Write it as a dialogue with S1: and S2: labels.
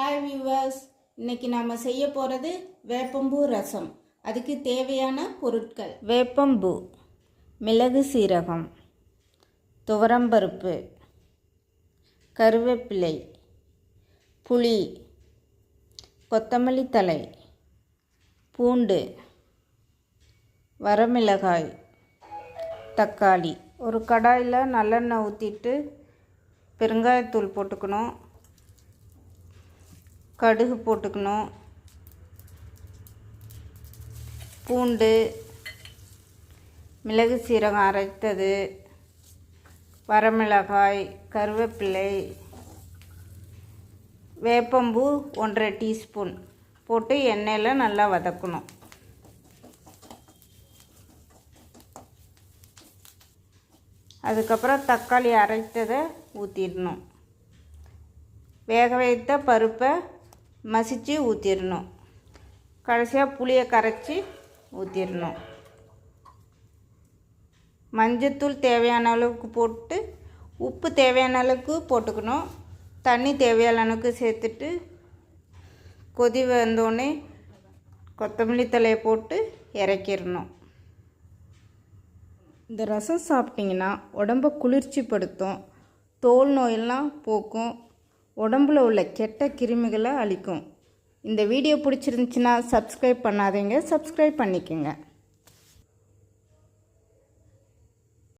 S1: Hi viewers இன்னைக்கு நாம் செய்ய போகிறது வேப்பம்பூ ரசம். அதுக்கு தேவையான பொருட்கள். வேப்பம்பூ மிளகு சீரகம் துவரம்பருப்பு கருவேப்பிலை புளி கொத்தமல்லி தழை பூண்டு வரமிளகாய் தக்காளி. ஒரு கடாயில் நல்லெண்ணெய் ஊற்றிட்டு பெருங்காயத்தூள் போட்டுக்கணும். கடுகு போட்டுக்கணும். பூண்டு மிளகு சீரகம் அரைத்தது வரமிளகாய் கருவேப்பிலை வேப்பம்பூ ஒன்றரை டீஸ்பூன் போட்டு எண்ணெயில் நல்லா வதக்கணும். அதுக்கப்புறம் தக்காளி அரைத்ததை ஊற்றிடணும் வேக வைத்த பருப்பை மசித்து ஊற்றிடணும் கடைசியாக புளியை கரைச்சி ஊற்றிடணும் மஞ்சத்தூள் தேவையான அளவுக்கு போட்டு உப்பு தேவையான அளவுக்கு போட்டுக்கணும். தண்ணி தேவையான அளவுக்கு சேர்த்துட்டு கொதி வந்தோடனே கொத்தமல்லி தலையை போட்டு இறக்கிடணும் இந்த ரசம் சாப்பிட்டிங்கன்னா உடம்ப குளிர்ச்சிப்படுத்தும் தோல் நோயெல்லாம் போக்கும். உடம்புல உள்ள கெட்ட கிருமிகளை அழிக்கும். இந்த வீடியோ பிடிச்சிருந்துச்சின்னா சப்ஸ்கிரைப் பண்ணாதீங்க சப்ஸ்கிரைப் பண்ணிக்கோங்க.